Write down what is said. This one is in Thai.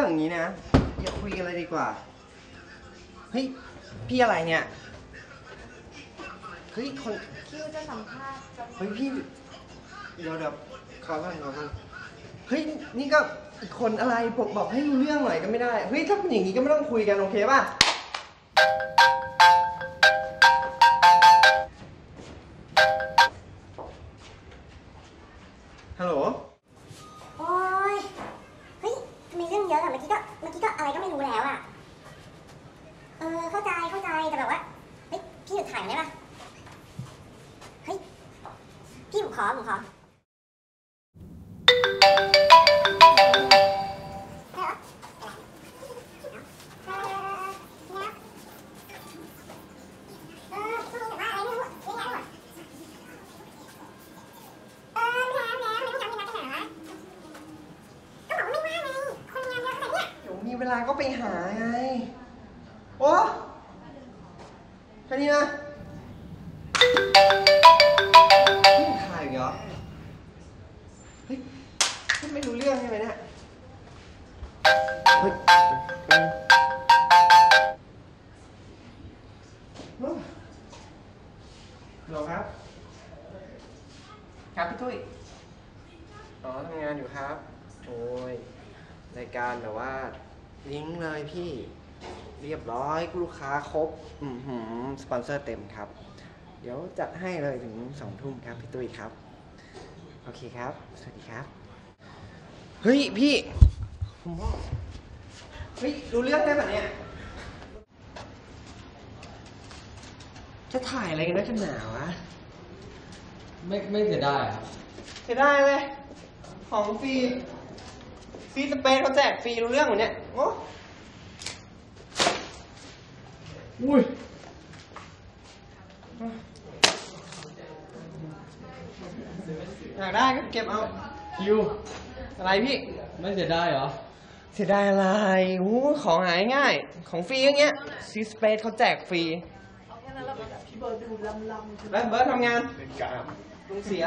่องนี้นะ อย่าคุยกันเลยดีกว่า เฮ้ย พี่อะไรเนี่ย เฮ้ยคนคิวจะสัมภาษณ์เฮ้ยพี่ เดี๋ยวเดี๋ยวขอก่อนขอก่อนเฮ้ย นี่ก็อีกคนอะไรผมบอกให้รู้เรื่องหน่อยก็ไม่ได้ เฮ้ย ถ้าเป็นอย่างนี้ก็ไม่ต้องคุยกัน โอเคป่ะ ฮัลโหล โอ้ย เฮ้ยทำไมเรื่องเยอะอะเมื่อกี้ก็ เมื่อกี้ก็อะไรก็ไม่รู้แล้วอะเออ เข้าใจ เข้าใจ แต่แบบว่า เฮ้ ยพี่หยุดถ่ายหน่อยได้ปะเฮ้ย พี่ผมขอผมขอเออช่วงนี้แบบว่าอะไรไม่รู้เยอะแยะหมดเออไม่แล้วแล้วไม่รู้จะมีนัดกันไหนวะก็บอกว่าไม่ว่างไงคนงานเยอะขนาดเนี้ยเดี๋ยวมีเวลาก็ไปหาไง โอ้แค่นี้นะ ฮ้ยพูดไม่รู้เรื่องใช่ไหมเนี่ยเฮ้ยเป็นโอ้ฮัลโหลครับ ครับพี่ตุ้ย อ๋อทำงานอยู่ครับ โอ้ย รายการแบบว่า ลิงก์เลยพี่ เรียบร้อยลูกค้าครบ อือหือสปอนเซอร์เต็มครับ เดี๋ยวจัดให้เลยถึงสองทุ่มครับพี่ตุ้ยครับ โอเคครับ สวัสดีครับ เฮ้ย พี่ ผมว่าเฮ้ย รู้เรื่องได้ปะเนี่ยจะถ่ายอะไรกันนักกันหนาวะ ไม่ไม่เสียดายครับเสียดายเลย ของฟรี ฟรีสเปซเขาแจกฟรีรู้เรื่องหมดเนี่ย โอ้อุ้ย อยากได้ก็เก็บเอาคิวอะไรพี่ ไม่เสียดายเหรอ เสียดายอะไรโอ้ของหายง่าย ของฟรีอย่างเงี้ยซีสเปซเขาแจกฟรีแล้วเบิร์ดทำงาน เป็นการลุงเสีย